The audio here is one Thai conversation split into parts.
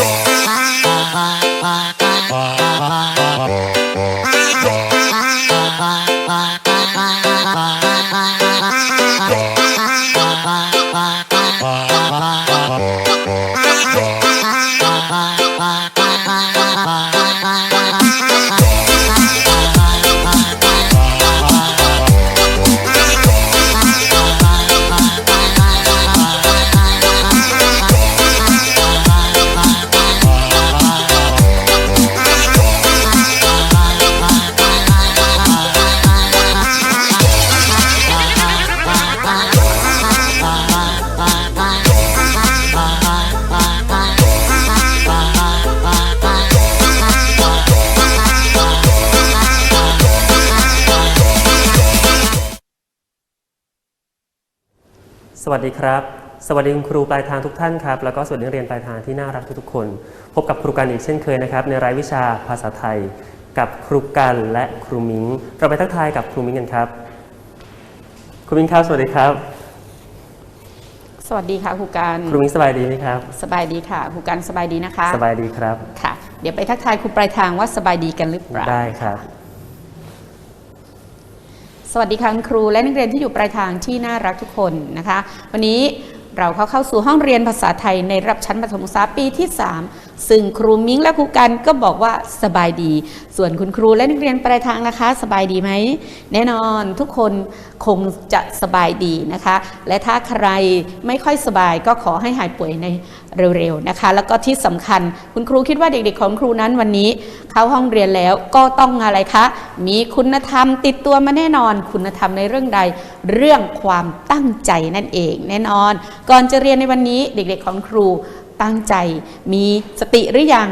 ส วัสดีครับ สวัสดีคุณครูปลายทางทุกท่านครับ แล้วก็สวัสดีนักเรียนปลายทางที่น่ารักทุกๆคน พบกับครูกันอีกเช่นเคยนะครับ ในรายวิชาภาษาไทย กับครูกันและครูมิง เราไปทักทายกับครูมิงกันครับ ครูมิงครับ สวัสดีครับ สวัสดีค่ะครูการครูมิงสบายดีไหมครับ สบายดีค่ะครูการสบายดีนะคะ สบายดีครับ ค่ะ เดี๋ยวไปทักทายครูปลายทางว่าสบายดีกันหรือเปล่า ได้ครับ สวัสดีค่ะคุณครูและนักเรียนที่อยู่ปลายทางที่น่ารักทุกคนนะคะ วันนี้เราเข้าเข้าสู่ห้องเรียนภาษาไทยในระดับชั้นประถมศึกษาปีที่ 3 ซึ่งครูมิ้งและครูกันก็บอกว่าสบายดี ส่วนคุณครูและนักเรียนปลายทางนะคะ สบายดีไหม แน่นอนทุกคนคงจะสบายดีนะคะ และถ้าใครไม่ค่อยสบายก็ขอให้หายป่วยในเร็วๆนะคะ แล้วก็ที่สำคัญคุณครูคิดว่าเด็กๆของครูนั้นวันนี้ เข้าห้องเรียนแล้วก็ต้องอะไรคะ มีคุณธรรมติดตัวมาแน่นอน คุณธรรมในเรื่องใด เรื่องความตั้งใจนั่นเองแน่นอน ก่อนจะเรียนในวันนี้เด็กๆของครูตั้งใจ มีสติหรือยัง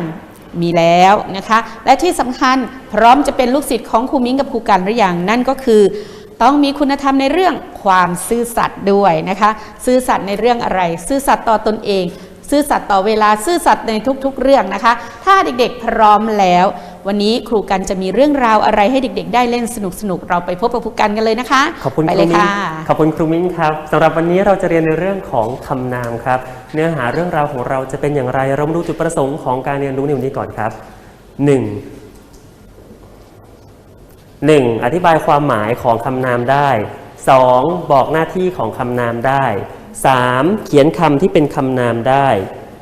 มีแล้วนะคะ และที่สำคัญพร้อมจะเป็นลูกศิษย์ของครูมิ้งกับครูกันหรือยังนั่นก็คือต้องมีคุณธรรมในเรื่องความซื่อสัตย์ด้วยนะคะ ซื่อสัตย์ในเรื่องอะไร ซื่อสัตย์ต่อตนเอง ซื่อสัตย์ต่อเวลาซื่อสัตย์ในทุกๆ เรื่องนะคะ ถ้าเด็กๆพร้อมแล้ว วันนี้ครูกันจะมีเรื่องราวอะไรให้เด็ก ๆ ได้เล่นสนุกๆเราไปพบกับครูกันกันเลยนะคะขอบคุณไปคเลรูยมิ้งค่ะขอบคุณครูมิ้งครับสำหรับวันนี้เราจะเรียนในเรื่องของคำนามครับ เนื้อหาเรื่องราวของเราจะเป็นอย่างไรเรามาดูจุดประสงค์ของการเรียนรู้ในวันนี้ก่อนครับ 1. 1. อธิบายความหมายของคำนามได้ 2. บอกหน้าที่ของคำนามได้ 3. เขียนคำที่เป็นคำนามได้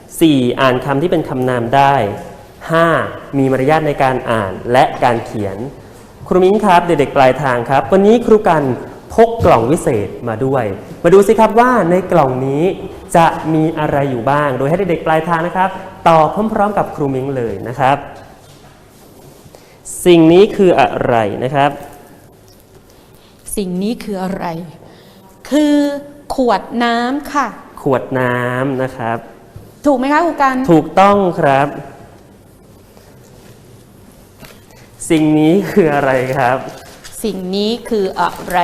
4. อ่านคำที่เป็นคำนามได้ 5. มีมารยาทในการอ่านและการเขียน ครูมิ้งครับ เด็กๆปลายทางครับ วันนี้ครูกันพกกล่องวิเศษมาด้วย มาดูสิครับว่าในกล่องนี้จะมีอะไรอยู่บ้าง โดยให้เด็กๆปลายทางนะครับตอบพร้อมๆ กับครูมิ้งเลยนะครับ สิ่งนี้คืออะไรนะครับ สิ่งนี้คืออะไร คือ ขวดน้ำค่ะ ขวดน้ำนะครับ ถูกไหมคะครูกัน ถูกต้องครับ สิ่งนี้คืออะไรครับ สิ่งนี้คืออะไร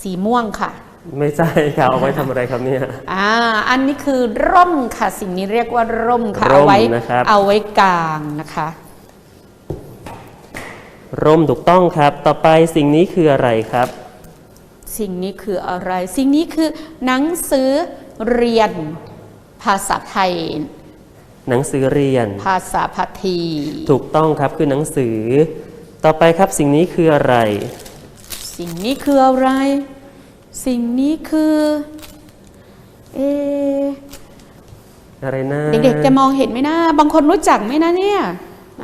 สีม่วงค่ะ ไม่ใช่ครับเอาไว้ทำอะไรครับเนี่ยอ่าอันนี้คือร่มค่ะ สิ่งนี้เรียกว่าร่มค่ะร่มเอาไว้นะครับเอาไว้กลางนะคะร่มถูกต้องครับ ต่อไปสิ่งนี้คืออะไรครับ สิ่งนี้คืออะไร สิ่งนี้คือหนังสือเรียนภาษาไทย หนังสือเรียน ภาษาพาที ถูกต้องครับคือหนังสือ ต่อไปครับสิ่งนี้คืออะไร สิ่งนี้คืออะไร สิ่งนี้คือเอะอะไรนะเด็กๆจะมองเห็นไหมนะ บางคนรู้จักไหมนะเนี่ย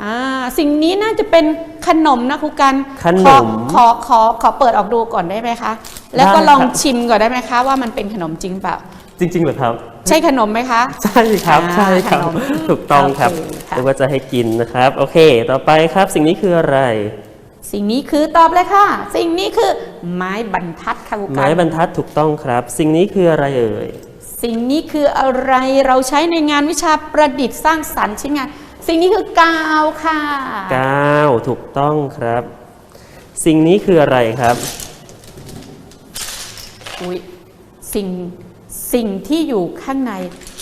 อ่าสิ่งนี้น่าจะเป็นขนมนะครูกันขนมขอขอขอขอเปิดออกดูก่อนได้ไหมคะ แล้วก็ได้ลองครับชิมก่อนได้ไหมคะว่ามันเป็นขนมจริงเปล่าจริงๆเหรอครับ ใช่ขนมไหมคะ ใช่ครับอ่าใช่ครับขนมถูกต้องครับโอเคค่ะ หรือว่าจะให้กินนะครับ โอเค ต่อไปครับสิ่งนี้คืออะไร สิ่งนี้คือตอบเลยค่ะ สิ่งนี้คือไม้บรรทัดค่ะครูกัไม้บรรทัดถูกต้องครับ สิ่งนี้คืออะไรเอ่ยสิ่งนี้คืออะไรเราใช้ในงานวิชาประดิษฐ์สร้างสรรค์ชิ้นงาน สิ่งนี้คือกาวค่ะก้าวถูกต้องครับ สิ่งนี้คืออะไรครับ อุ๊ยสิ่งสิ่งที่อยู่ข้างใน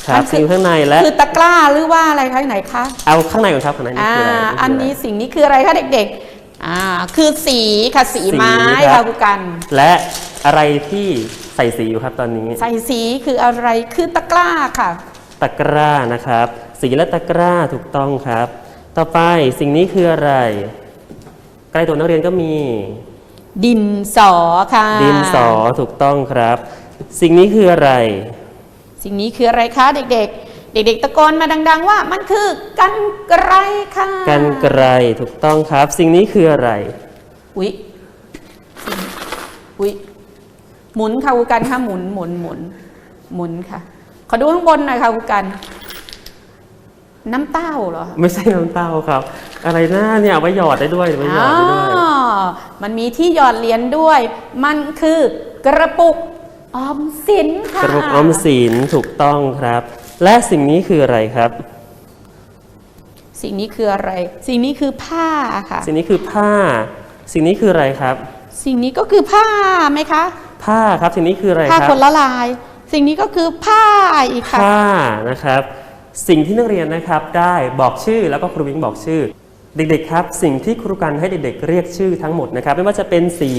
ครับมันสิ่งอยู่ข้างในและคือตะกร้าหรือว่าอะไรคะไหนคะเอาข้างในก่อนครับข้างในนี่อ่าคืออะไรอันนี้สิ่งนี้คืออะไรคะเด็กๆอ่าคือสีค่ะสีไม้สีครัค่ะบครูกัน และอะไรที่ใส่สีอยู่ครับตอนนี้ ใส่สีคืออะไรคือตะกร้าค่ะ ตะกร้านะครับ สีและตะกร้าถูกต้องครับ ต่อไปสิ่งนี้คืออะไร ใกล้ตัวนักเรียนก็มี ดินสอค่ะ ดินสอถูกต้องครับ สิ่งนี้คืออะไร สิ่งนี้คืออะไรคะเด็กๆ เด็ก ๆ ตะโกนมาดัง ๆ ว่ามันคือกันไกรค่ะกันไกรถูกต้องครับ สิ่งนี้คืออะไร อุ๊ยสิ่งอุ๊ยหมุนค่ะครูกันค่ะหมุนหมุนหมุนหมุนค่ะ ขอดูข้างบนหน่อยค่ะครูกัน น้ำเต้าเหรอ ไม่ใช่น้ำเต้าครับ อะไรหน้าเนี่ยเอาไว้หยอดได้ด้วยเอาไว้หยอดได้ด้วยอ๋อมันมีที่หยอดเหรียญด้วย มันคือกระปุกออมสินค่ะกระปุกออมสินถูกต้องครับ และสิ่งนี้คืออะไรครับ สิ่งนี้คืออะไร สิ่งนี้คือผ้าค่ะ สิ่งนี้คือผ้า สิ่งนี้คืออะไรครับ สิ่งนี้ก็คือผ้าไหมคะ ผ้าครับสิ่งนี้คืออะไรผ้าครับคนละลาย สิ่งนี้ก็คือผ้าอีกค่ะผ้านะครับ สิ่งที่นักเรียนนะครับได้บอกชื่อแล้วก็ครูวิงบอกชื่อ เด็กๆครับ สิ่งที่ครูกันให้เด็กๆ เรียกชื่อทั้งหมดนะครับ ไม่ว่าจะเป็นสี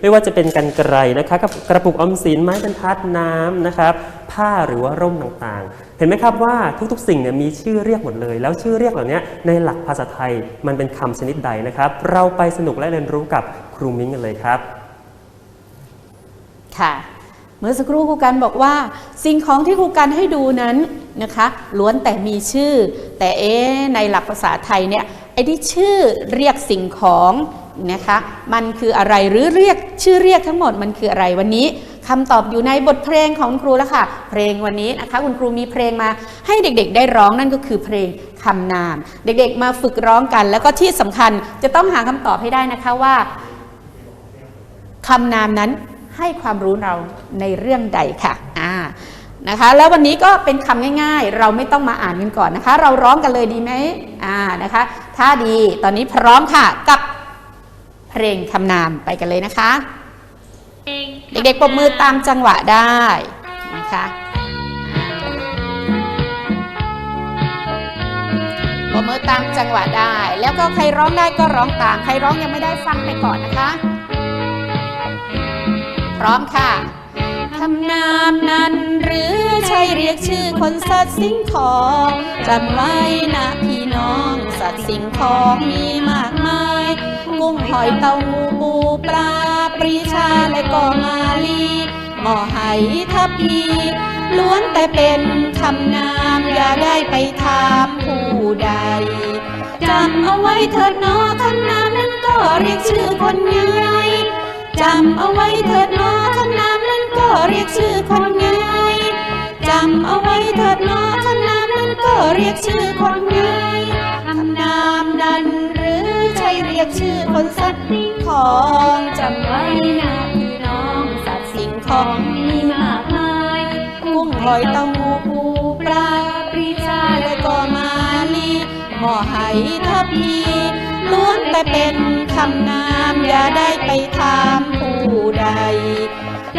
ไม่ว่าจะเป็นกันไกรนะครับกับกระปุกออมสินไม้บรรทัดน้ำนะครับผ้าหรือว่าร่มต่างๆ เห็นไหมครับว่าทุกๆ สิ่งเนี่ยมีชื่อเรียกหมดเลย แล้วชื่อเรียกเหล่านี้ในหลักภาษาไทยมันเป็นคำชนิดใดนะครับ เราไปสนุกและเรียนรู้กับครูมิ้งกันเลยครับ ค่ะเมื่อสักครู่ครูกันบอกว่า สิ่งของที่ครูกันให้ดูนั้น นะคะล้วนแต่มีชื่อ แต่เอ๊ในหลักภาษาไทยเนี่ยไอ้ที่ชื่อเรียกสิ่งของนะคะมันคืออะไรหรือเรียกชื่อเรียกทั้งหมดมันคืออะไรวันนี้คำตอบอยู่ในบทเพลงของครูแล้วค่ะ เพลงวันนี้นะคะ คุณครูมีเพลงมาให้เด็กๆ ได้ร้องนั่นก็คือเพลงคำนาม เด็กๆมาฝึกร้องกัน แล้วก็ที่สำคัญจะต้องหาคำตอบให้ได้นะคะว่าคำนามนั้นให้ความรู้เราในเรื่องใดค่ะอ่า นะคะ แล้ววันนี้ก็เป็นคำง่ายๆ เราไม่ต้องมาอ่านกันก่อนนะคะ เราร้องกันเลยดีไหมอ่านะคะ ถ้าดีตอนนี้พร้อมค่ะกับเพลงคำนามไปกันเลยนะคะ เด็กๆปรบมือตามจังหวะได้นะคะปรบมือตามจังหวะได้ แล้วก็ใครร้องได้ก็ร้องตาม ใครร้องยังไม่ได้ฟังไปก่อนนะคะ พร้อมค่ะ คำนามนั้น หรือใช่เรียกชื่อคนสัตว์สิ่งของจำไว้นะพี่น้อง สัตว์สิ่งของมีมากมาย กุ้งหอยเต่างูปูปลาปรีชาและก็มาลีหมอไหทับพีล้วนแต่เป็นคำนามอย่าได้ไปถามผู้ใดจำเอาไว้เถิดนอคำนามนั้นก็เรียกชื่อคนง่าย จำเอาไว้เถิดนอคำนามนั้นก็เรียกชื่อคนง่ายจำเอาไว้เถิดนอคำนามนั้นก็เรียกชื่อคนง่ายคำนามนั้นหรือใช่เรียกชื่อคนสัตว์สิ่งของจำไว้นะพี่น้องสัตว์สิ่งของมีมากมายกุ้งหอยเต้าหูปูปลาปรีชาและก็มาลีหมอไหทับพี ล้วนแต่เป็นคำนามอย่าได้ไปถามผู้ใด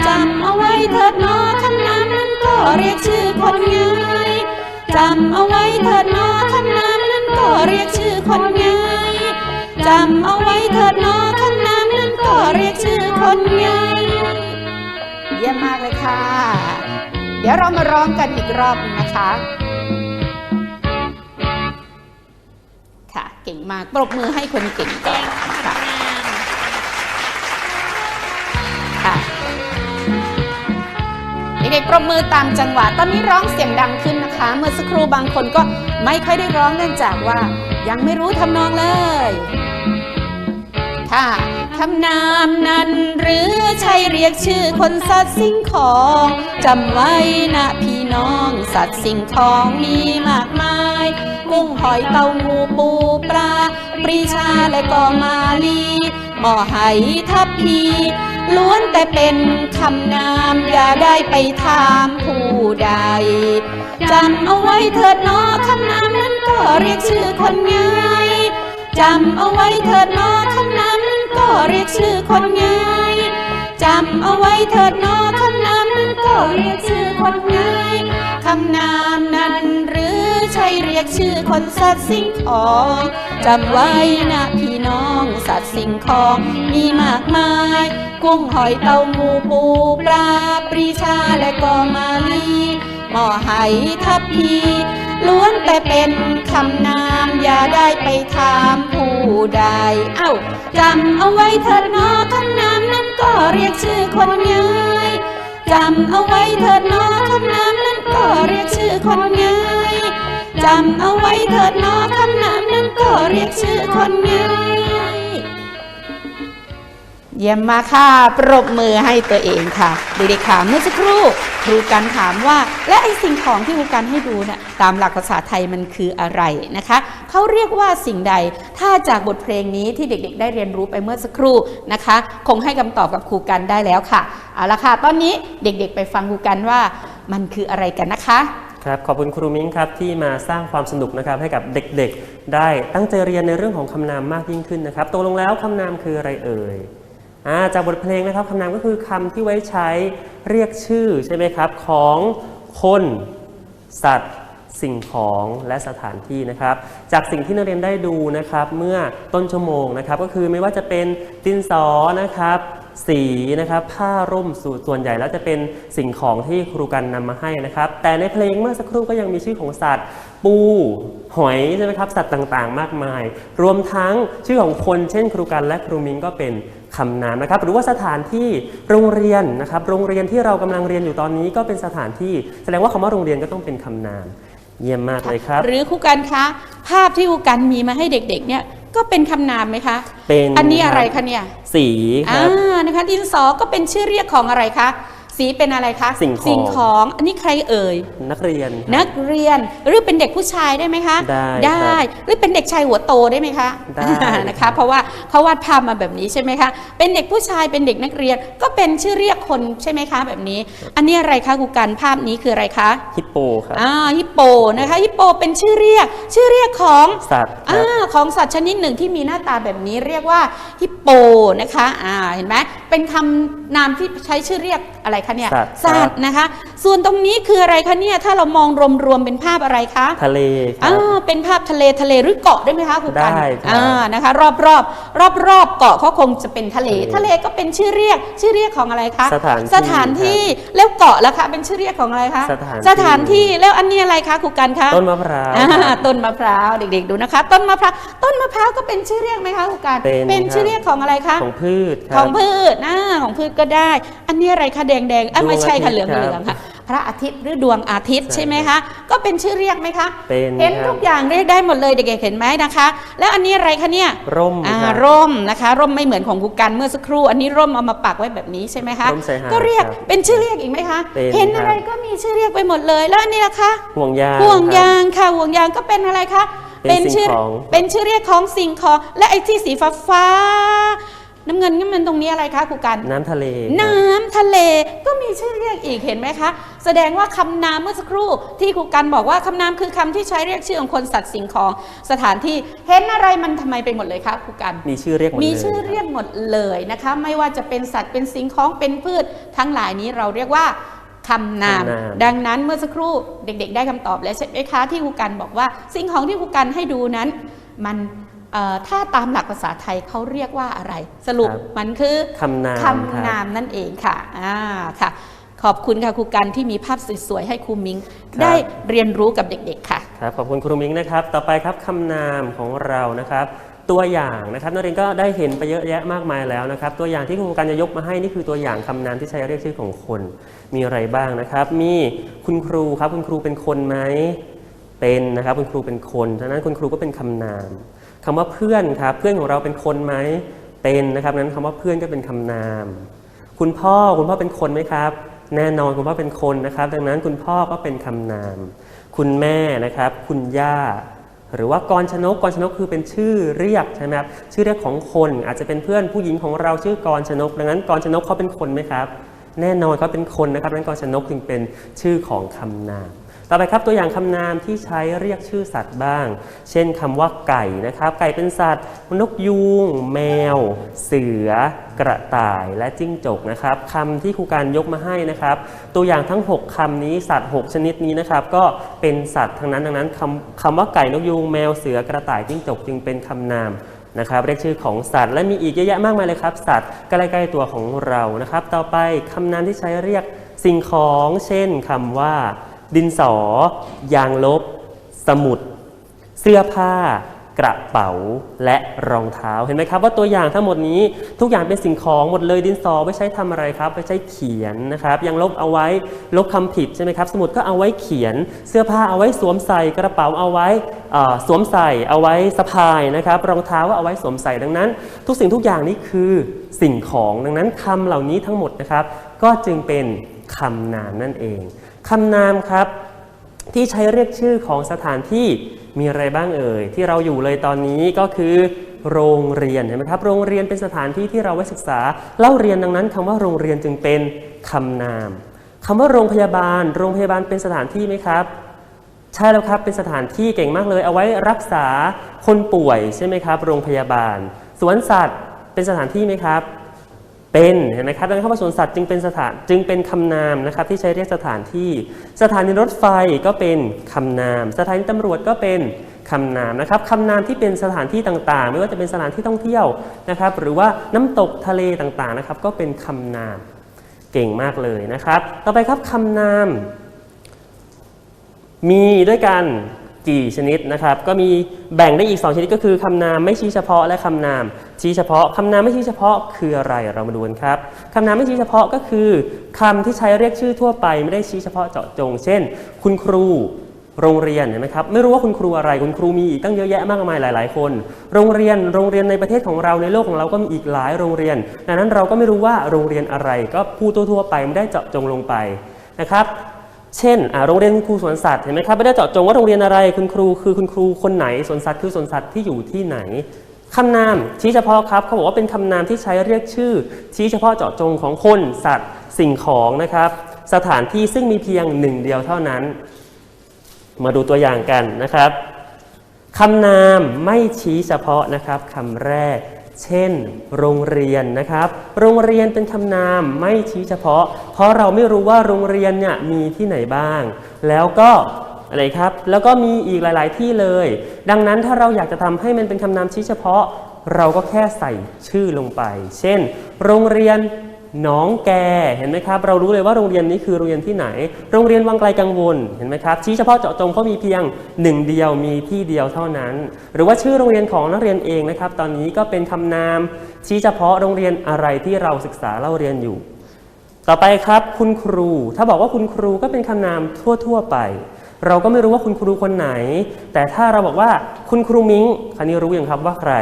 จำเอาไว้เถิดนอคำนามนั้นก็เรียกชื่อคนง่ายจำเอาไว้เถิดนอคำนามนั้นก็เรียกชื่อคนง่ายจำเอาไว้เถิดนอคำนามนั้นก็เรียกชื่อคนง่ายเยี่ยมมากเลยค่ะ เดี๋ยวเรามาร้องกันอีกรอบนะคะ เก่งมาก ปรบมือให้คนเก่งก่อนค่ะค่ะเด็กๆปรบมือตามจังหวะ ตอนนี้ร้องเสียงดังขึ้นนะคะ เมื่อสักครู่บางคนก็ไม่ค่อยได้ร้องเนื่องจากว่า ยังไม่รู้ทำนองเลยค่ะคำนามนั้นหรือใช่เรียกชื่อคนสัตว์สิ่งของจำไว้นะพี่น้องสัตว์สิ่งของมีมากมาย กุ้งหอยเต่างูปูปลาปรีชาและก็มาลีหมอไหทับพีล้วนแต่เป็นคำนามอย่าได้ไปถามผู้ใดจำเอาไว้เถิดนอคำนามนั้นก็เรียกชื่อคนง่ายจำเอาไว้เถิดนอคำนามนั้นก็เรียกชื่อคนง่ายจำเอาไว้เถิดนอคำนามนั้นก็เรียกชื่อคนง่ายคำนาม เรียกชื่อคนสัตว์สิ่งของจำไว้นะพี่น้องสัตว์สิ่งของมีมากมาย กุ้งหอยเต่างูปูปลาปรีชาและก็มาลีหมอไหทับพีล้วนแต่เป็นคำนามอย่าได้ไปถามผู้ใด เอ้าจำเอาไว้เถิดนอคำนามนั้นก็เรียกชื่อคนย้ยจำเอาไว้เถิดนอคำนามนั้นก็เรียกชื่อคนย้ย จำเอาไว้เถิดนอคำนามนั้นก็เรียกชื่อคนเย้ยเยี่ยมมาค่ะ ปรบมือให้ตัวเองค่ะเด็กๆค่ะเมื่อสักครู่ครูกันถามว่า และไอ้สิ่งของที่ครูกันให้ดูเนี่ยตามหลักภาษาไทยมันคืออะไรนะคะเขาเรียกว่าสิ่งใด ถ้าจากบทเพลงนี้ที่เด็ก ๆ ได้เรียนรู้ไปเมื่อสักครู่นะคะ คงให้คำตอบกับครูกันได้แล้วค่ะเอาละค่ะ ตอนนี้เด็กๆ ไปฟังครูกันว่ามันคืออะไรกันนะคะ ครับขอบคุณครูมิ้งครับที่มาสร้างความสนุกนะครับให้กับเด็กๆ ได้ตั้งใจเรียนในเรื่องของคำนามมากยิ่งขึ้นนะครับตกลงแล้วคำนามคืออะไรเอ่ยอาจากบทเพลงนะครับคำนามก็คือคำที่ไว้ใช้เรียกชื่อใช่ไหมครับของคน สัตว์ สิ่งของและสถานที่นะครับ จากสิ่งที่นักเรียนได้ดูนะครับ เมื่อต้นชั่วโมงนะครับ ก็คือไม่ว่าจะเป็นดินสอนะครับ สีนะครับผ้าร่มสูตรส่วนใหญ่แล้วจะเป็นสิ่งของที่ครูกันนำมาให้นะครับ แต่ในเพลงเมื่อสักครู่ก็ยังมีชื่อของสัตว์ปูหอยใช่ไหมครับสัตว์ต่างๆ มากมาย รวมทั้งชื่อของคนเช่น ครูกันและครูมิงก็เป็นคำนามนะครับหรือว่าสถานที่โรงเรียนนะครับ โรงเรียนที่เรากำลังเรียนอยู่ตอนนี้ก็เป็นสถานที่ แสดงว่าคำว่าโรงเรียนก็ต้องเป็นคำนามเยี่ยมมากเลยครับ หรือครูกันคะภาพที่ครูกันมีมาให้เด็กๆเนี่ย ก็เป็นคำนามไหมคะ เป็นอันนี้อะไรครัคะบเนี่ย สีคอ่ารับ นะคะดินสอก็เป็นชื่อเรียกของอะไรคะ สีเป็นอะไรคะสิ่งของสิ่งของอันนี้ใครเอ่ย นักเรียนครับนักเรียนหรือเป็นเด็กผู้ชายได้ไหมคะได้ครับหรือเป็นเด็กชายหัวโตได้ไหมคะได้ นะคะ เพราะว่าเขาวาดภาพมาแบบนี้ใช่ไหมคะเป็นเด็กผู้ชายเป็นเด็กนักเรียนก็เป็นชื่อเรียกคนใช่ไหมคะ แบบนี้ อันนี้อะไรคะครูกันภาพนี้คืออะไรคะฮิปโปครับ อ่าฮิปโปนะคะฮิปโปเป็นชื่อเรียก ชื่อเรียกของสัตว์คอ่ารับของสัตว์ชนิดหนึ่งที่มีหน้าตาแบบนี้เรียกว่าฮิปโปนะคะอ่าเห็นไหม เป็นคำนามที่ใช้ชื่อเรียกอะไรคะเนี่ยสัตว์สัตว์นะคะ ส่วนตรงนี้คืออะไรคะเนี่ยถ้าเรามองรวมๆเป็นภาพอะไรคะทะเลครัอ่บาเป็นภาพทะเลทะเลหรือเกาะได้ไหมคะครูกันได้ครับอ่านะคะ รอบรอบรอบรอบๆเกาะเขาคงจะเป็นทะเล ทะทะเลเลก็เป็นชื่อเรียกชื่อเรียกของอะไรคะสถานที่สถานที่แล้วเกาะล่ะคะเป็นชื่อเรียกของอะไรคะสถานที่สถานที่แล้วอันนี้อะไรคะครูกันคะต้นมะพร้าวอ่าครับต้นมะพร้าวเด็ก ๆ ดูนะคะ ต้นมะพร้าวต้นมะพร้าวก็เป็นชื่อเรียกไหมคะครูการเป็นชื่อเรียกของอะไรคะของพืชคขรัอบงพืชนะของพืชก็ได้ อันนี้อะไรคะแดงแดงๆเอ้ยไม่ใช่ค่ะเหดลืวองงอาทิตย์เหลืองค่ะพระอาทิตย์หรือดวงอาทิตย์ใช่ใช่ไหมคะ ก็เป็นชื่อเรียกไหมคะเป็นเห็นครับทุกอย่างเรียกได้หมดเลยเด็กๆเห็นไหมนะคะ แล้วอันนี้อะไรคะเนี่ยร่มอ่าครับร่มนะคะ ร่มไม่เหมือนของครูกันเมื่อสักครู่ อันนี้ร่มเอามาปักไว้แบบนี้ใช่ไหมคะร่มชายหาดก็เรียกครับเป็นชื่อเรียกอีกไหมคะเป็นเห็นครับอะไรก็มีชื่อเรียกไปหมดเลยแล้วอันนี้ล่ะคะห่วงยางห่วงครับยางค่ะห่วงยางก็เป็นอะไรคะเป็นสิ่งชื่อของเป็นชื่อเรียกของสิ่งของและไอ้ที่สีฟ้าฟ้าๆ น้ำเงินน้ำเงินตรงนี้อะไรคะครูกัน น้ำทะเลครับน้ำทะเลก็มีชื่อเรียกอีกเห็นไหมคะ แสดงว่าคำนามเมื่อสักครู่ที่ครูกันบอกว่าคำนามคือคำที่ใช้เรียกชื่อของคนสัตว์สิ่งของสถานที่เห็นอะไรมันทำไมไปหมดเลยคะครูกันมีชื่อเรียกหมดเลยมีชื่อครับเรียกหมดเลยนะคะ ไม่ว่าจะเป็นสัตว์เป็นสิ่งของเป็นพืช ทั้งหลายนี้เราเรียกว่าคำนามคำนาม ดังนั้นเมื่อสักครู่เด็ก ๆ ได้คำตอบแล้วใช่ไหมคะที่ครูกันบอกว่าสิ่งของที่ครูกันให้ดูนั้น มันเอ่อ ถ้าตามหลักภาษาไทยเขาเรียกว่าอะไร สรุปมันคือคำนามคำนามนั่นเองค่ะอ่าค่ะ ขอบคุณค่ะครูกันที่มีภาพสวยๆให้ครูมิงได้เรียนรู้กับเด็กๆค่ะครับขอบคุณครูมิ้งนะครับ ต่อไปครับคำนามของเรานะครับตัวอย่างนะครับนักเรียนก็ได้เห็นไปเยอะแยะมากมายแล้วนะครับ ตัวอย่างที่ครูการจะยกมาให้นี่คือตัวอย่างคำนามที่ใช้เรียกชื่อของคน มีอะไรบ้างนะครับ มีคุณครูครับคุณครูเป็นคนไหมเป็นนะครับ คุณครูเป็นคนฉะนั้นคุณครูก็เป็นคำนาม คำว่าเพื่อนครับเพื่อนของเราเป็นคนไหมเป็นนะครับนั้นคำว่าเพื่อนก็เป็นคำนาม คุณพ่อคุณพ่อเป็นคนไหมครับ แน่นอนคุณพ่อเป็นคนนะครับ ดังนั้นคุณพ่อก็เป็นคำนาม คุณแม่นะครับ คุณย่า หรือว่ากรชนกกรชนกคือเป็นชื่อเรียกใช่ไหมครับชื่อเรียกของคนอาจจะเป็นเพื่อนผู้หญิงของเราชื่อกรชนก ดังนั้นกรชนกเขาเป็นคนไหมครับ แน่นอนเขาเป็นคนนะครับดังนั้นกรชนกจึงเป็นชื่อของคำนาม ต่อไปครับตัวอย่างคำนามที่ใช้เรียกชื่อสัตว์บ้าง เช่นคำว่าไก่นะครับ ไก่เป็นสัตว์นกยูงแมว เสือกระต่ายและจิ้งจกนะครับคำที่ครูการยกมาให้นะครับ ตัวอย่างทั้ง 6คำนี้สัตว์ 6 ชนิดนี้นะครับ ก็เป็นสัตว์ทั้งนั้นดังนั้นคำคำว่าไก่นกยูงแมวเสือกระต่ายจิ้งจก จึงเป็นคำนามนะครับเรียกชื่อของสัตว์และมีอีกเยอะแยะมากมายเลยครับ สัตว์ใกล้ๆตัวของเรานะครับ ต่อไปคำนามที่ใช้เรียกสิ่งของ เช่นคำว่า ดินสอ ยางลบ สมุด เสื้อผ้ากระเป๋าและรองเท้าเห็นไหมครับ ว่าตัวอย่างทั้งหมดนี้ทุกอย่างเป็นสิ่งของหมดเลยดินสอไว้ใช้ทำอะไรครับไว้ใช้เขียนนะครับยังลบเอาไว้ลบคำผิดใช่ไหมครับ สมุดก็เอาไว้เขียน เสื้อผ้าเอาไว้สวมใส่กระเป๋าเอาไว้สวมใส่เอาไว้สะพายนะครับ รองเท้าก็เอาไว้สวมใส่ดังนั้น ทุกสิ่งทุกอย่างนี้คือสิ่งของดังนั้นคำเหล่านี้ทั้งหมดนะครับ ก็จึงเป็นคำนามนั่นเอง คำนามครับ ที่ใช้เรียกชื่อของสถานที่มีอะไรบ้างเอ่ยที่เราอยู่เลยตอนนี้ก็คือโรงเรียนเห็นไหมครับ โรงเรียนเป็นสถานที่ที่เราไว้ศึกษาเล่าเรียนดังนั้นคำว่าโรงเรียนจึงเป็นคำนามคำว่าโรงพยาบาล โรงพยาบาลเป็นสถานที่ไหมครับ ใช่แล้วครับเป็นสถานที่เก่งมากเลย เอาไว้รักษาคนป่วยใช่ไหมครับ โรงพยาบาล สวนสัตว์เป็นสถานที่ไหมครับ เป็นเห็นไหมครับดังนั้นคำว่าสวนสัตว์จึงเป็นสถานจึงเป็นคำนามนะครับที่ใช้เรียกสถานที่ สถานีรถไฟก็เป็นคำนาม สถานีตำรวจก็เป็นคำนามนะครับคำนามที่เป็นสถานที่ต่างๆ ไม่ว่าจะเป็นสถานที่ท่องเที่ยวนะครับ หรือว่าน้ำตกทะเลต่างๆนะครับ ก็เป็นคำนามเก่งมากเลยนะครับ ต่อไปครับคำนาม มีด้วยกัน กี่ชนิดนะครับ ก็มีแบ่งได้อีก 2 ชนิดก็คือคำนามไม่ชี้เฉพาะและคำนามชี้เฉพาะคำนามไม่ชี้เฉพาะคืออะไรเรามาดูกันครับคำนามไม่ชี้เฉพาะก็คือคำที่ใช้เรียกชื่อทั่วไป ไม่ได้ชี้เฉพาะเจาะจง เช่น คุณครูโรงเรียนเห็นไหมครับไม่รู้ว่าคุณครูอะไรคุณครูมีอีกตั้งเยอะแยะมากมายหลาย ๆ คน โรงเรียนโรงเรียนในประเทศของเราในโลกของเราก็มีอีกหลายโรงเรียนดังนั้นเราก็ไม่รู้ว่าโรงเรียนอะไร ก็พูดทั่วๆไปไม่ได้เจาะจงลงไปนะครับ เช่นโรงเรียนครูสวนสัตว์เห็นไหมครับไม่ได้เจาะจงว่าโรงเรียนอะไรคุณครูคือคุณครูคนไหนสวนสัตว์คือสวนสัตว์ที่อยู่ที่ไหนคำนามชี้เฉพาะครับเขาบอกว่าเป็นคำนามที่ใช้เรียกชื่อ ชี้เฉพาะเจาะจงของคนสัตว์สิ่งของนะครับ สถานที่ซึ่งมีเพียงหนึ่งเดียวเท่านั้น มาดูตัวอย่างกันนะครับคำนามไม่ชี้เฉพาะนะครับคำแรก เช่น โรงเรียนนะครับ โรงเรียนเป็นคำนามไม่ชี้เฉพาะ เพราะเราไม่รู้ว่าโรงเรียนเนี่ยมีที่ไหนบ้าง แล้วก็อะไรครับ แล้วก็มีอีกหลาย ๆ ที่เลย ดังนั้นถ้าเราอยากจะทำให้มันเป็นคำนามชี้เฉพาะ เราก็แค่ใส่ชื่อลงไป เช่น โรงเรียน หนองแกเห็นไหมครับ เรารู้เลยว่าโรงเรียนนี้คือโรงเรียนที่ไหน โรงเรียนวังไกลกังวลเห็นไหมครับ ชี้เฉพาะเจาะจงเพราะมีเพียงหนึ่งเดียวมีที่เดียวเท่านั้น หรือว่าชื่อโรงเรียนของนักเรียนเองนะครับ ตอนนี้ก็เป็นคำนาม ชี้เฉพาะโรงเรียนอะไรที่เราศึกษาเล่าเรียนอยู่ ต่อไปครับ คุณครู ถ้าบอกว่าคุณครูก็เป็นคำนามทั่ว ๆ ไป เราก็ไม่รู้ว่าคุณครูคนไหน แต่ถ้าเราบอกว่าคุณครูมิ้งคราวนี้รู้ยังครับว่าใคร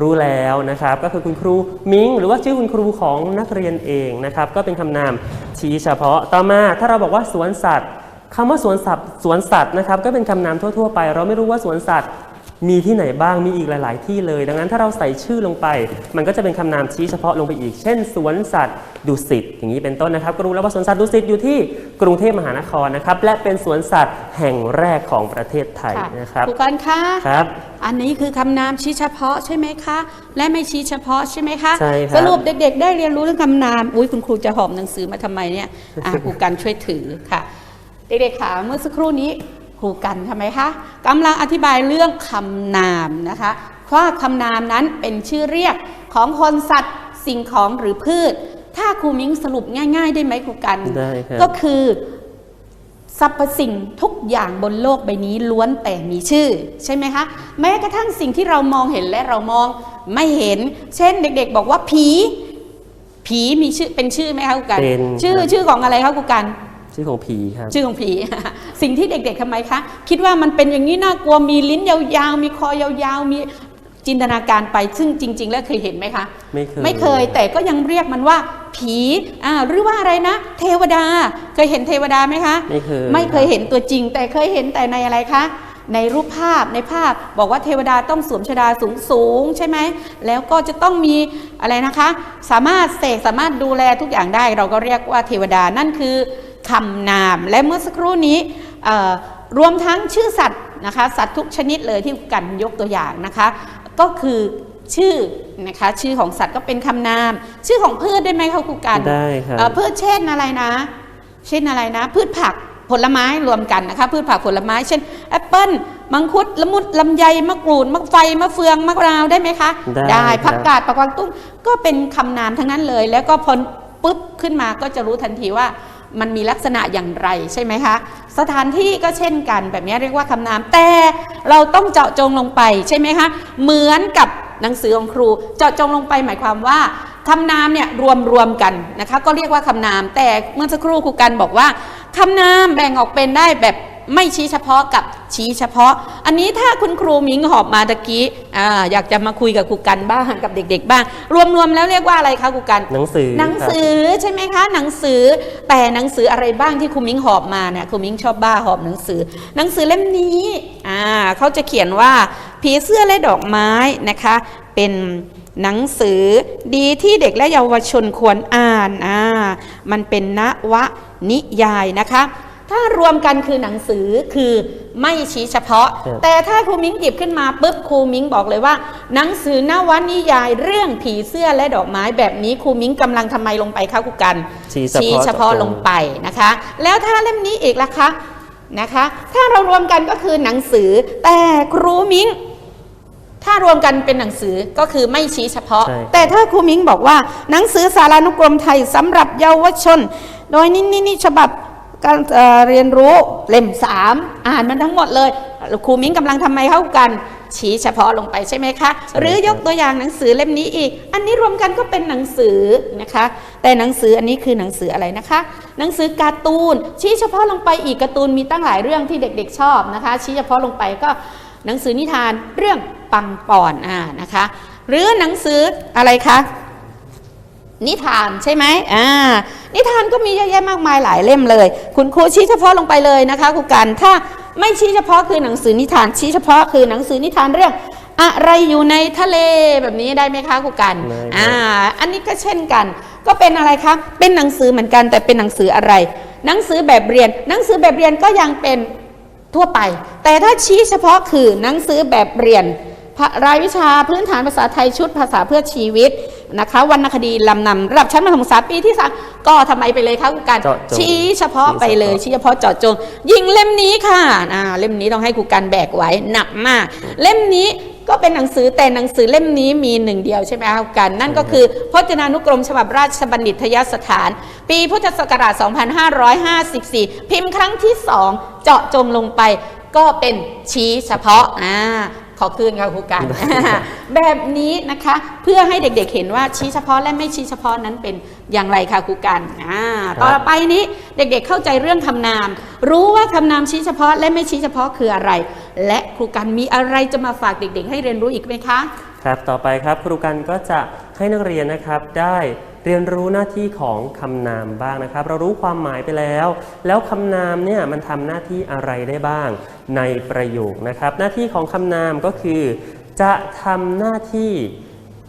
รู้แล้วนะครับ ก็คือคุณครูมิ้งหรือว่าชื่อคุณครูของนักเรียนเองนะครับ ก็เป็นคำนามชี้เฉพาะต่อมาถ้าเราบอกว่าสวนสัตว์คำว่าสวนสัตว์สวนสัตว์นะครับก็เป็นคำนามทั่ว ๆ ไป เราไม่รู้ว่าสวนสัตว์ มีที่ไหนบ้างมีอีกหลาย ๆ ที่เลย ดังนั้นถ้าเราใส่ชื่อลงไป มันก็จะเป็นคำนามชี้เฉพาะลงไปอีก เช่น สวนสัตว์ดุสิตอย่างนี้เป็นต้นนะครับก็รู้แล้วว่าสวนสัตว์ดุสิตอยู่ที่กรุงเทพมหานครนะครับและเป็นสวนสัตว์แห่งแรกของประเทศไทยค่ะนะครับครูกันคะครับ อันนี้คือคำนามชี้เฉพาะใช่ไหมคะ และไม่ชี้เฉพาะใช่ไหมคะใช่ครับสรุปเด็ก ๆ ได้เรียนรู้เรื่องคำนามอุ้ยคุณครูจะหอบหนังสือมาทำไมเนี่ยอะครูกันช่วยถือค่ะเด็กๆค่ะเมื่อสักครู่นี้ ครูกันทำไมคะกำลังอธิบายเรื่องคำนามนะคะว่าคำนามนั้นเป็นชื่อเรียกของคนสัตว์สิ่งของหรือพืช ถ้าครูมิ้งสรุปง่าย ๆ ได้ไหมครูกันได้ครับก็คือสรรพสิ่งทุกอย่างบนโลกใบนี้ล้วนแต่มีชื่อ ใช่ไหมคะ แม้กระทั่งสิ่งที่เรามองเห็นและเรามองไม่เห็น เช่นเด็ก ๆ บอกว่าผี ผีมีชื่อเป็นชื่อไหมคะครูกันเป็นชื่อครับชื่อของอะไรคะครูกัน ชื่อของผีครับชื่อของผี สิ่งที่เด็กๆทำไมคะคิดว่ามันเป็นอย่างนี้น่ากลัวมีลิ้นยาวๆ มีคอยาวๆ มีจินตนาการไปซึ่งจริง ๆ แล้วเคยเห็นไหมคะ ไม่เคยไม่เคยแต่ก็ยังเรียกมันว่า ผีอ่าหรือว่าอะไรนะ เทวดาเคยเห็นเทวดาไหมคะ ไม่เคยไม่เคยเห็นตัวจริง แต่เคยเห็นแต่ในอะไรคะในรูปภาพในภาพบอกว่าเทวดาต้องสวมชดาสูงสูงๆใช่ไหมแล้วก็จะต้องมีอะไรนะคะ สามารถเสกสามารถดูแลทุกอย่างได้ เราก็เรียกว่าเทวดานั่นคือ คำนาม และเมื่อสักครู่นี้เอ่อรวมทั้งชื่อสัตว์นะคะสัตว์ทุกชนิดเลยที่กันยกตัวอย่างนะคะ ก็คือชื่อนะคะชื่อของสัตว์ก็เป็นคำนาม ชื่อของพืชได้ไหมคะครูกันได้ครับเอ่อพืชเช่นอะไรนะ เช่นอะไรนะ พืชผักผลไม้รวมกันนะคะพืชผักผลไม้ เช่นแอปเปิ้ลมังคุดละมุดลำไยมะกรูดมะไฟมะเฟืองมะนาวได้ไหมคะได้ครับผักกาดปะกวางตุ้งก็เป็นคำนามทั้งนั้นเลย แล้วก็พอปุ๊บขึ้นมาก็จะรู้ทันทีว่า มันมีลักษณะอย่างไรใช่ไหมคะ สถานที่ก็เช่นกันแบบนี้เรียกว่าคำนาม แต่เราต้องเจาะจงลงไปใช่ไหมคะ เหมือนกับหนังสือของครู เจาะจงลงไปหมายความว่าคำนามเนี่ยรวมรวมกันนะคะ ก็เรียกว่าคำนาม แต่เมื่อสักครู่ครูกันบอกว่าคำนามแบ่งออกเป็นได้แบบ ไม่ชี้เฉพาะกับชี้เฉพาะ อันนี้ถ้าคุณครูมิงหอบมาตะกี้อ่าอยากจะมาคุยกับครูกันบ้างกับเด็ก ๆ บ้าง รวมๆแล้วเรียกว่าอะไรคะครูกันหนังสือหนังครับสือใช่ไหมคะ หนังสือแต่หนังสืออะไรบ้างที่ครูมิ้งหอบมาเนี่ยครูมิ้งชอบบ้าหอบหนังสือ หนังสือเล่มนี้อ่าเขาจะเขียนว่าผีเสื้อและดอกไม้นะคะ เป็นหนังสือดีที่เด็กและเยาวชนควรอ่านอ่ามันเป็นนวนิยายนะคะ ถ้ารวมกันคือหนังสือคือไม่ชี้เฉพาะ ครับ แต่ถ้าครูมิ้งหยิบขึ้นมาปุ๊บครูมิ้งบอกเลยว่า หนังสือนวนิยายเรื่องผีเสื้อและดอกไม้แบบนี้ครูมิ้งกำลังทำไมลงไปคะครูกัน ชี้เฉพาะชี้เฉพาะลงไปนะคะ แล้วถ้าเล่มนี้อีกล่ะคะนะคะ ถ้าเรารวมกันก็คือหนังสือ แต่ครูมิ้ง ถ้ารวมกันเป็นหนังสือก็คือไม่ชี้เฉพาะ ใช่ แต่ถ้าครูมิ้งบอกว่า หนังสือสารานุกรมไทยสำหรับเยาวชน โดยนี่นี่นี่ฉบับ การเอ่อเรียนรู้เล่มสามอ่านมันทั้งหมดเลยครูมิ้งกำลังทำไมเข้ากัน ชี้เฉพาะลงไปใช่ไหมคะ หรือยกตัวอย่างหนังสือเล่มนี้อีก อันนี้รวมกันก็เป็นหนังสือนะคะ แต่หนังสืออันนี้คือหนังสืออะไรนะคะ หนังสือการ์ตูน ชี้เฉพาะลงไปอีกการ์ตูนมีตั้งหลายเรื่องที่เด็ก ๆ ชอบนะคะ ชี้เฉพาะลงไปก็หนังสือนิทานเรื่องปังปอนอ่านะคะ หรือหนังสืออะไรคะ นิทานใช่ไหมอ่า นิทานก็มีเยอะแยะมากมายหลายเล่มเลย คุณครูชี้เฉพาะลงไปเลยนะคะครูกัน ถ้าไม่ชี้เฉพาะคือหนังสือนิทาน ชี้เฉพาะคือหนังสือนิทานเรื่องอะไรอยู่ในทะเลแบบนี้ได้ไหมคะครูกันได้ครับอ่า อันนี้ก็เช่นกัน ก็เป็นอะไรคะ เป็นหนังสือเหมือนกันแต่เป็นหนังสืออะไร หนังสือแบบเรียน หนังสือแบบเรียนก็ยังเป็นทั่วไป แต่ถ้าชี้เฉพาะคือหนังสือแบบเรียนรายวิชาพื้นฐานภาษาไทยชุดภาษาเพื่อชีวิต นะคะวรรณคดีลำนำระดับชั้นประถมศึกษาปีที่สามก็ทำไมไปเลยคะคุณการเจาะจงชี้เฉพาะชี้เฉพาะ ไปเลยชี้เฉพาะเจาะจง ยิงเล่มนี้ค่ะอ่าเล่มนี้ต้องให้ครูการแบกไว้หนักมาก เล่มนี้ก็เป็นหนังสือแต่หนังสือเล่มนี้มีหนึ่งเดียวใช่ไหมคะครูการนั่นก็คือพจนานุกรมฉบับราชบัณฑิตยสถาน ปีพุทธศักราช 2554 พิมพ์ครั้งที่สองเจาะจงลงไป ก็เป็นชี้เฉพาะอ่า ขอคืนค่ะครูการแบบนี้นะคะเพื่อให้เด็กๆเห็นว่าชี้เฉพาะและไม่ชี้เฉพาะนั้นเป็นอย่างไรค่ะครูการอ่าครับต่อไปนี้เด็กๆเข้าใจเรื่องคำนาม รู้ว่าคำนามชี้เฉพาะและไม่ชี้เฉพาะคืออะไร และครูการมีอะไรจะมาฝากเด็ก ๆ ให้เรียนรู้อีกไหมคะ ครับต่อไปครับครูกันก็จะให้นักเรียนนะครับได้ เรียนรู้หน้าที่ของคำนามบ้างนะครับ เรารู้ความหมายไปแล้ว แล้วคำนามเนี่ยมันทำหน้าที่อะไรได้บ้าง ในประโยคนะครับ หน้าที่ของคำนามก็คือ จะทำหน้าที่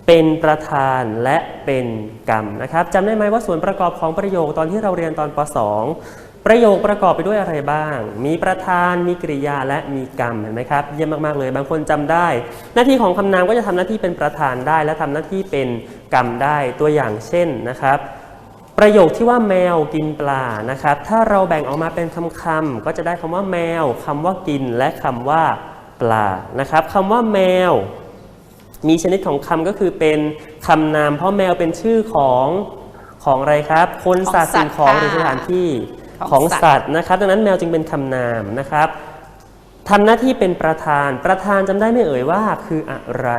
เป็นประธานและเป็นกรรมนะครับจำได้ไหมว่าส่วนประกอบของประโยคตอนที่เราเรียนตอนป .2 ประโยคประกอบไปด้วยอะไรบ้าง มีประธาน มีกริยา และมีกรรม เห็นไหมครับ เยี่ยมมาก ๆ เลย บางคนจำได้ หน้าที่ของคำนามก็จะทำหน้าที่เป็นประธานได้ และทำหน้าที่เป็นกรรมได้ ตัวอย่างเช่นนะครับ ประโยคที่ว่าแมวกินปลา นะครับ ถ้าเราแบ่งออกมาเป็นคำๆก็จะได้คำว่าแมวคำว่ากิน และคำว่าปลา นะครับคำว่าแมว มีชนิดของคำก็คือเป็นคำนาม เพราะแมวเป็นชื่อของของอะไรครับ คนสัตว์สิ่งของหรือสถานที่ ของของสัสัตตว์ว์นะครับ ดังนั้นแมวจึงเป็นคำนามนะครับทำหน้าที่เป็นประธาน ประธานจำได้ไหม่เอ่ยว่าคืออะไร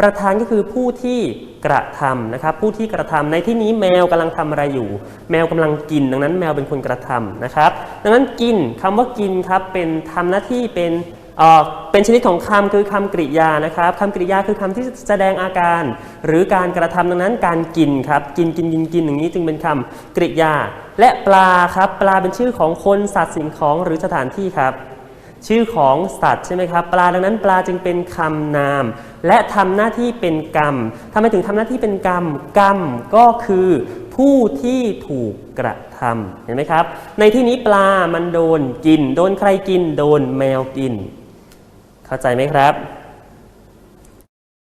ประธานก็คือผู้ที่กระทำนะครับ ผู้ที่กระทำในที่นี้แมวกำลังทำอะไรอยู่ แมวกำลังกิน ดังนั้นแมวเป็นคนกระทำนะครับ ดังนั้นกินคำว่ากินครับเป็นทำหน้าที่เป็นเอ่อเป็นชนิดของคำคือคำกริยานะครับคำกริยาคือคำที่แสดงอาการ หรือการกระทำดังนั้นการกินครับ กินกินกินกินอย่างนี้จึงเป็นคำกริยา และปลาครับปลาเป็นชื่อของคนสัตว์สิ่งของหรือสถานที่ครับ ชื่อของสัตว์ใช่ไหมครับ ปลาดังนั้นปลาจึงเป็นคำนาม และทำหน้าที่เป็นกรรมทำไมถึงทำหน้าที่เป็นกรรม กรรมก็คือผู้ที่ถูกกระทำเห็นไหมครับ ในที่นี้ปลามันโดนกิน โดนใครกิน โดนแมวกิน เข้าใจไหมครับ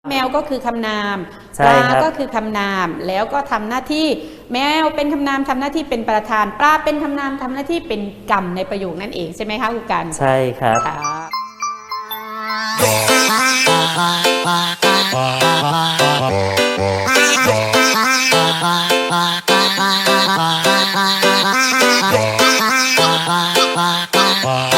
แมวก็คือคำนามใช่ปลาครับ ก็คือคำนาม แล้วก็ทำหน้าที่แมวเป็นคำนามทำหน้าที่เป็นประธาน ปลาเป็นคำนามทำหน้าที่เป็นกรรมในประโยคนั่นเองใช่ไหมคะครูกันใช่ครับ ค่ะ Bye. Bye.